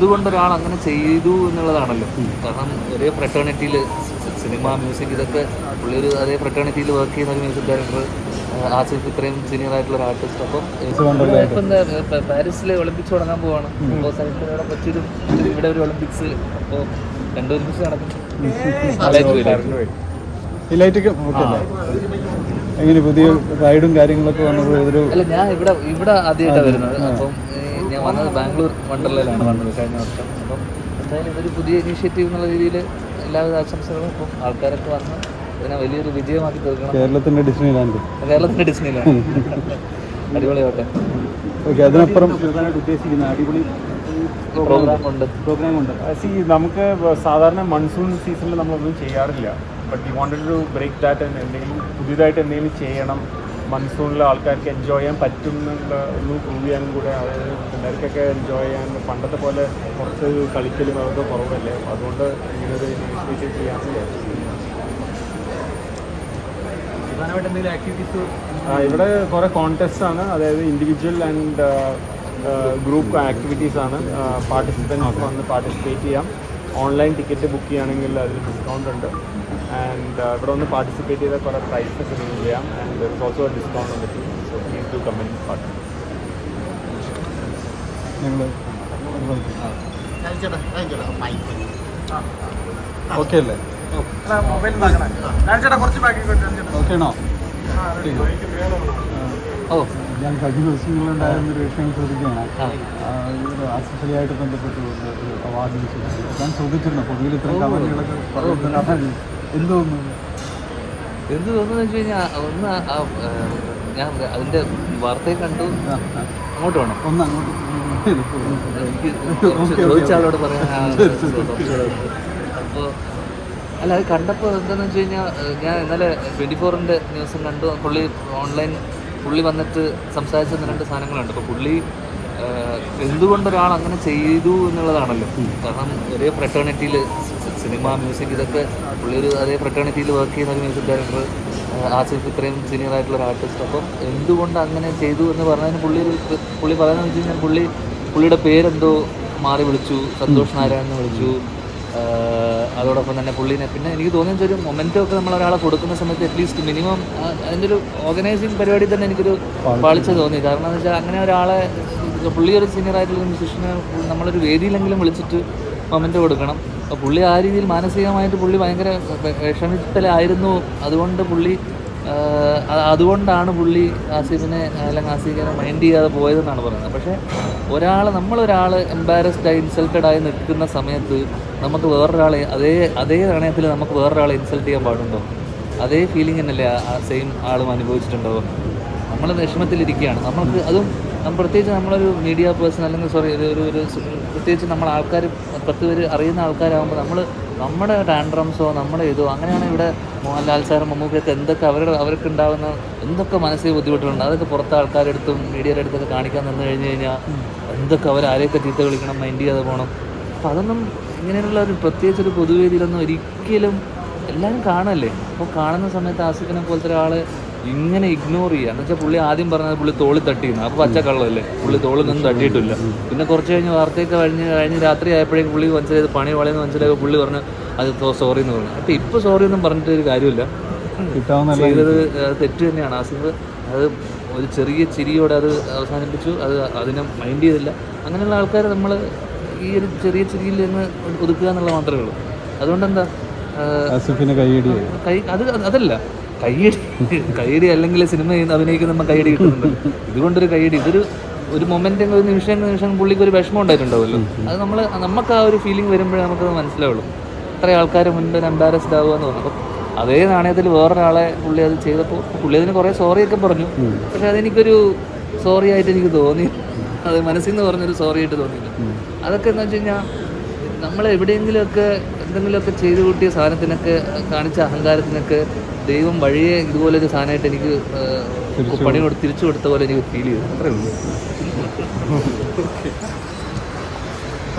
എന്തുകൊണ്ട് ഒരാൾ അങ്ങനെ ചെയ്തു എന്നുള്ളതാണല്ലോ. കാരണം ഒരേ ഫ്രട്ടേണിറ്റിയിൽ സിനിമ മ്യൂസിക് ഇതൊക്കെ പുള്ളി ഒരു അതേ ഫ്രട്ടേണിറ്റിയിൽ വർക്ക് ചെയ്യുന്ന ഒരു മ്യൂസിക് ഡയറക്ടർ ആസിഫ് ഇത്രയും സീനിയർ ആയിട്ടുള്ള ഒരു ആർട്ടിസ്റ്റ് അപ്പം ഇപ്പം എന്താ പാരീസിൽ പാരീസിലെ ഒളിമ്പിക്സ് തുടങ്ങാൻ പോവാണ്. അപ്പോൾ സൈക്കിളിലൂടെ കൊച്ചിയിലും ഇവിടെ ഒരു ഒളിമ്പിക്സ്. അപ്പോൾ രണ്ട് ഒളിമ്പിക്സ് നടക്കും ഇലൈറ്റൊക്കെ ഓക്കെ അല്ലേ? എങ്ങനെ പുതിയ റൈഡും കാര്യങ്ങളൊക്കെ വന്നപ്പോൾ അല്ല ഞാൻ ഇവിടെ ഇവിടെ ആദ്യമായിട്ടാണ് വരുന്നത്. അപ്പം ഞാൻ വന്നത് ബാംഗ്ലൂർ വണ്ടർലയിലാണ്. വന്നത് കഴിഞ്ഞ വർഷം. അപ്പം എന്തായാലും ഇതൊരു പുതിയ ഇനീഷ്യേറ്റീവ് എന്നുള്ള രീതിയിൽ എല്ലാവിധ ആശംസകളും ഇപ്പം ആൾക്കാരൊക്കെ വന്ന് ഇതിനെ വലിയൊരു വിജയമാക്കി തീർക്കണം. കേരളത്തിന്റെ ഡിസ്നി ലാൻഡ് കേരളത്തിന്റെ ഡിസ്നിലാണ് അടിപൊളിയാവട്ടെ. ഓക്കെ അതിനപ്പുറം ഉദ്ദേശിക്കുന്ന അടിപൊളി പ്രോഗ്രാം ഉണ്ട്. പ്രോഗ്രാം ഉണ്ട് സി നമുക്ക് സാധാരണ മൺസൂൺ സീസണിൽ നമ്മളൊന്നും ചെയ്യാറില്ല. But you wanted to break that എന്തെങ്കിലും പുതിയതായിട്ട് എന്തെങ്കിലും ചെയ്യണം. മൺസൂണിൽ ആൾക്കാർക്ക് എൻജോയ് ചെയ്യാൻ പറ്റും എന്നുള്ള ഒന്ന് പ്രൂവ് ചെയ്യാനും കൂടെ അതായത് പിള്ളേർക്കൊക്കെ എൻജോയ് ചെയ്യാൻ പണ്ടത്തെ പോലെ കുറച്ച് കളിക്കലും അതൊക്കെ കുറവല്ലേ? അതുകൊണ്ട് ഒരു ഇനിഷ്യേറ്റീവ് ചെയ്യാൻ എന്തെങ്കിലും ആ, ഇവിടെ കുറേ കോൺടെസ്റ്റ് ആണ്. അതായത് ഇൻഡിവിജ്വൽ ആൻഡ് ഗ്രൂപ്പ് ആക്ടിവിറ്റീസ് ആണ്. പാർട്ടിസിപ്പൻസ് വന്ന് പാർട്ടിസിപ്പേറ്റ് ചെയ്യാം. ഓൺലൈൻ ടിക്കറ്റ് ബുക്ക് ചെയ്യുകയാണെങ്കിൽ അതിൽ ഡിസ്കൗണ്ട് ഉണ്ട്. ആൻഡ് ഇവിടെ ഒന്ന് പാർട്ടിസിപ്പേറ്റ് ചെയ്ത കുറേ പ്രൈസസ് ഒക്കെ ചെയ്യാം. ആൻഡ് ഓൾസോ ഡിസ്കൗണ്ട് ഉണ്ട് so please to company part okay അല്ലേ? ഓക്കെ ഓ ഞാൻ കഴിഞ്ഞ ദിവസങ്ങളിലുണ്ടായിരുന്ന ഒരു വിഷയം ഒരു ആക്സസറിയായിട്ട് ബന്ധപ്പെട്ട് അവാർഡ് ഞാൻ ചോദിച്ചിരുന്നു പൊതുവിൽ ഇത്തരം കമ്പനികളൊക്കെ എന്ത് തോന്നുന്നു? എന്ത് തോന്നുന്നു വെച്ച് കഴിഞ്ഞാൽ ഒന്ന് ഞാൻ അതിന്റെ വാർത്തയെ കണ്ടു. അങ്ങോട്ട് വേണം. ഒന്ന് അങ്ങോട്ട്. എനിക്ക് കുറച്ച് ചോദിച്ച ആളോട് പറയാൻ അപ്പോൾ അല്ല അത് കണ്ടപ്പോൾ എന്താണെന്ന് വെച്ച് കഴിഞ്ഞാൽ ഞാൻ ഇന്നലെ ട്വന്റി ഫോറിന്റെ ന്യൂസും കണ്ടു. പുള്ളി ഓൺലൈൻ പുള്ളി വന്നിട്ട് സംസാരിച്ചെന്ന് രണ്ട് സാധനങ്ങളുണ്ട്. അപ്പോൾ പുള്ളി എന്തുകൊണ്ട് ഒരാൾ അങ്ങനെ ചെയ്തു എന്നുള്ളതാണല്ലോ. കാരണം ഒരേ ഫ്രട്ടേണിറ്റിയിൽ സിനിമ മ്യൂസിക് ഇതൊക്കെ പുള്ളി ഒരു അതേ ഫ്രട്ടേണിറ്റിയിൽ വർക്ക് ചെയ്യുന്ന ഒരു മ്യൂസിക് ഡയറക്ടർ ആസിഫ് ഇത്രയും സീനിയർ ആയിട്ടുള്ള ഒരു ആർട്ടിസ്റ്റ് അപ്പം എന്തുകൊണ്ട് അങ്ങനെ ചെയ്തു എന്ന് പറഞ്ഞതിന് പുള്ളി ഒരു പുള്ളി പറയുന്നത് വെച്ച് കഴിഞ്ഞാൽ പുള്ളി പുള്ളിയുടെ പേരെന്തോ മാറി വിളിച്ചു. സന്തോഷ് നാരായൺ എന്ന് വിളിച്ചു. അതോടൊപ്പം തന്നെ പുള്ളീനെ. പിന്നെ എനിക്ക് തോന്നുന്ന ഒരു മൊമെന്റം ഒക്കെ നമ്മൾ ഒരാളെ കൊടുക്കുന്ന സമയത്ത് അറ്റ്ലീസ്റ്റ് മിനിമം അതിന്റെ ഒരു ഓർഗനൈസിങ് പരിപാടി തന്നെ എനിക്കൊരു പാളിച്ച തോന്നി. കാരണം എന്ന് വെച്ചാൽ അങ്ങനെ ഒരാളെ പുള്ളി ഒരു സീനിയർ ആയിട്ടുള്ള മ്യൂസിഷ്യനെ നമ്മളൊരു വേദിയിലെങ്കിലും വിളിച്ചിട്ട് മൊമെന്റ് കൊടുക്കണം. അപ്പോൾ പുള്ളി ആ രീതിയിൽ മാനസികമായിട്ട് പുള്ളി ഭയങ്കര വിഷമിത്തലായിരുന്നു. അതുകൊണ്ട് പുള്ളി അതുകൊണ്ടാണ് പുള്ളി ആസിഫിനെ അല്ലെങ്കിൽ ആസിഫിനെ മൈൻഡ് ചെയ്യാതെ പോയതെന്നാണ് പറയുന്നത്. പക്ഷേ ഒരാൾ നമ്മളൊരാൾ ഇൻസൾട്ടഡ് ആയി നിൽക്കുന്ന സമയത്ത് നമുക്ക് വേറൊരാളെ അതേ അതേ നാണയത്തിൽ നമുക്ക് വേറൊരാളെ ഇൻസൾട്ട് ചെയ്യാൻ പാടുണ്ടോ? അതേ ഫീലിംഗ് തന്നെയല്ലേ ആ സെയിം ആളും അനുഭവിച്ചിട്ടുണ്ടാവും നമ്മൾ വിഷമത്തിലിരിക്കുകയാണ്. നമ്മൾക്ക് അതും പ്രത്യേകിച്ച് നമ്മളൊരു മീഡിയ പേഴ്സൺ അല്ലെങ്കിൽ സോറി ഒരു ഒരു ഒരു പ്രത്യേകിച്ച് നമ്മൾ ആൾക്കാർ പത്ത് പേര് അറിയുന്ന ആൾക്കാരാകുമ്പോൾ നമ്മൾ നമ്മുടെ ടാൻഡ്രംസോ നമ്മുടെ ഇതോ അങ്ങനെയാണ് ഇവിടെ മോഹൻലാൽ സാറും മമ്മൂക്കൊക്കെ എന്തൊക്കെ അവരുടെ അവർക്ക് ഉണ്ടാകുന്ന എന്തൊക്കെ മനസ്സിൽ ബുദ്ധിമുട്ടുണ്ട് അതൊക്കെ പുറത്തെ ആൾക്കാരെടുത്തും മീഡിയയുടെ അടുത്തൊക്കെ കാണിക്കാൻ നിന്ന് കഴിഞ്ഞ് കഴിഞ്ഞാൽ എന്തൊക്കെ അവർ ആരെയൊക്കെ ചീത്ത വിളിക്കണം മൈൻഡ് ചെയ്യാതെ പോകണം അപ്പം അതൊന്നും ഇങ്ങനെയുള്ള ഒരു പ്രത്യേകിച്ച് ഒരു പൊതുവേദിയിലൊന്നും ഒരിക്കലും എല്ലാവരും കാണല്ലേ? അപ്പോൾ കാണുന്ന സമയത്ത് ആസിഫിനെ പോലത്തെ ഒരാൾ ഇങ്ങനെ ഇഗ്നോർ ചെയ്യുക. എന്ന് വെച്ചാൽ പുള്ളി ആദ്യം പറഞ്ഞത് പുള്ളി തോളി തട്ടിയിരുന്നു. അപ്പോൾ കള്ളല്ലേ? പുള്ളി തോളിൽ നിന്നും തട്ടിയിട്ടില്ല. പിന്നെ കുറച്ച് കഴിഞ്ഞ് വാർത്തയൊക്കെ കഴിഞ്ഞ് കഴിഞ്ഞ് രാത്രി ആയപ്പോഴേക്കും പുള്ളി മനസ്സിലായത് പണി വളയെന്ന് മനസ്സിലായപ്പോൾ പുള്ളി പറഞ്ഞു അത് സോറി എന്ന് പറഞ്ഞു. അപ്പോൾ ഇപ്പോൾ സോറി ഒന്നും പറഞ്ഞിട്ട് ഒരു കാര്യമില്ല. ചെയ്തത് തെറ്റ് തന്നെയാണ്. ആസിഫ് അത് ഒരു ചെറിയ ചിരിയോടെ അത് അവസാനിപ്പിച്ചു. അത് അതിനെ മൈൻഡ് ചെയ്തില്ല. അങ്ങനെയുള്ള ആൾക്കാരെ നമ്മൾ ഈ ഒരു ചെറിയ ചിരിയിൽ നിന്ന് ഒതുക്കുക എന്നുള്ള മാത്രമേ ഉള്ളൂ. അതുകൊണ്ട് എന്താ കൈ അത് അതല്ല. കൈയടി കൈയടി അല്ലെങ്കിൽ സിനിമ അഭിനയിക്കുന്ന നമ്മൾ കൈയടി കിട്ടുന്നുണ്ട് ഇതുകൊണ്ടൊരു കൈയടി ഇതൊരു ഒരു മൊമെന്റ് ഒരു നിമിഷം നിമിഷം പുള്ളിക്ക് ഒരു വിഷമം ഉണ്ടായിട്ടുണ്ടാവുമല്ലോ. അത് നമ്മൾ നമുക്ക് ആ ഒരു ഫീലിംഗ് വരുമ്പോഴേ നമുക്കത് മനസ്സിലാവുള്ളൂ. ഇത്ര ആൾക്കാർ മുൻപ് എംബാരസ്ഡ് ആവുക എന്ന് അപ്പം അതേ നാണയത്തിൽ വേറൊരാളെ പുള്ളി അത് ചെയ്തപ്പോൾ പുള്ളി അതിന് കുറേ സോറിയൊക്കെ പറഞ്ഞു. പക്ഷെ അതെനിക്കൊരു സോറി ആയിട്ട് എനിക്ക് തോന്നി. അത് മനസ്സിൽ നിന്ന് പറഞ്ഞൊരു സോറി ആയിട്ട് തോന്നിയില്ല. അതൊക്കെ എന്ന് വെച്ച് കഴിഞ്ഞാൽ നമ്മൾ എവിടെയെങ്കിലുമൊക്കെ എന്തെങ്കിലുമൊക്കെ ചെയ്തു കൂട്ടിയ സാധനത്തിനൊക്കെ കാണിച്ച അഹങ്കാരത്തിനൊക്കെ ദൈവം വഴിയെ ഇതുപോലെ ഒരു സാധനമായിട്ട് എനിക്ക് പണി കൊടുത്ത്. തിരിച്ചു കൊടുത്ത പോലെ എനിക്ക് ഫീൽ ചെയ്തു. അത്രേ ഉള്ളൂ.